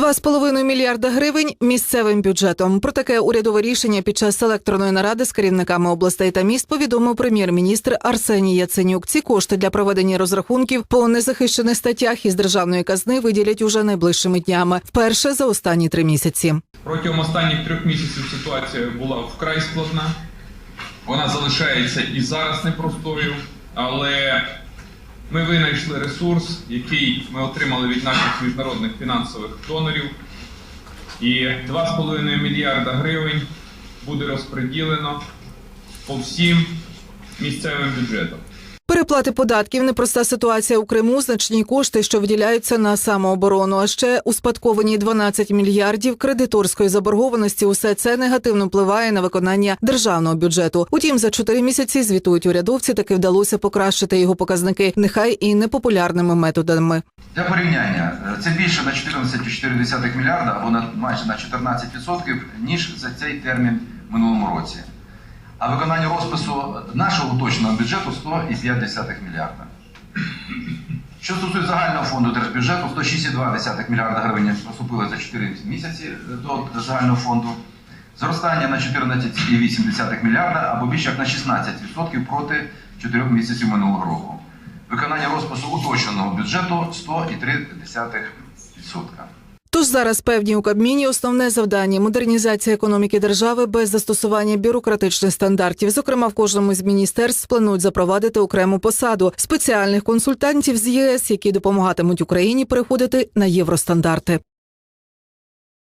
2,5 мільярда гривень місцевим бюджетом. Про таке урядове рішення під час електронної наради з керівниками областей та міст повідомив прем'єр-міністр Арсеній Яценюк. Ці кошти для проведення розрахунків по незахищених статтях із державної казни виділять уже найближчими днями, вперше за останні три місяці. Протягом останніх трьох місяців ситуація була вкрай складна. Вона залишається і зараз непростою, але ми винайшли ресурс, який ми отримали від наших міжнародних фінансових донорів. І 2,5 мільярда гривень буде розподілено по всім місцевим бюджетам. Переплати податків, непроста ситуація у Криму, значні кошти, що виділяються на самооборону. А ще успадковані 12 мільярдів кредиторської заборгованості. Усе це негативно впливає на виконання державного бюджету. Утім, за чотири місяці звітують урядовці, таки вдалося покращити його показники, нехай і непопулярними методами. Для порівняння, це більше на 14,4 мільярда або на майже на 14%, ніж за цей термін минулому році. А виконання розпису нашого уточненого бюджету 100,5 мільярда. Що стосується загального фонду держбюджету, 106,2 мільярда гривень поступили за 4 місяці до загального фонду. Зростання на 14,8 мільярда або більше як на 16% проти 4 місяців минулого року. Виконання розпису уточненого бюджету 100,3%. Зараз певні у Кабміні основне завдання модернізація економіки держави без застосування бюрократичних стандартів. Зокрема, в кожному з міністерств планують запровадити окрему посаду спеціальних консультантів з ЄС, які допомагатимуть Україні переходити на євростандарти.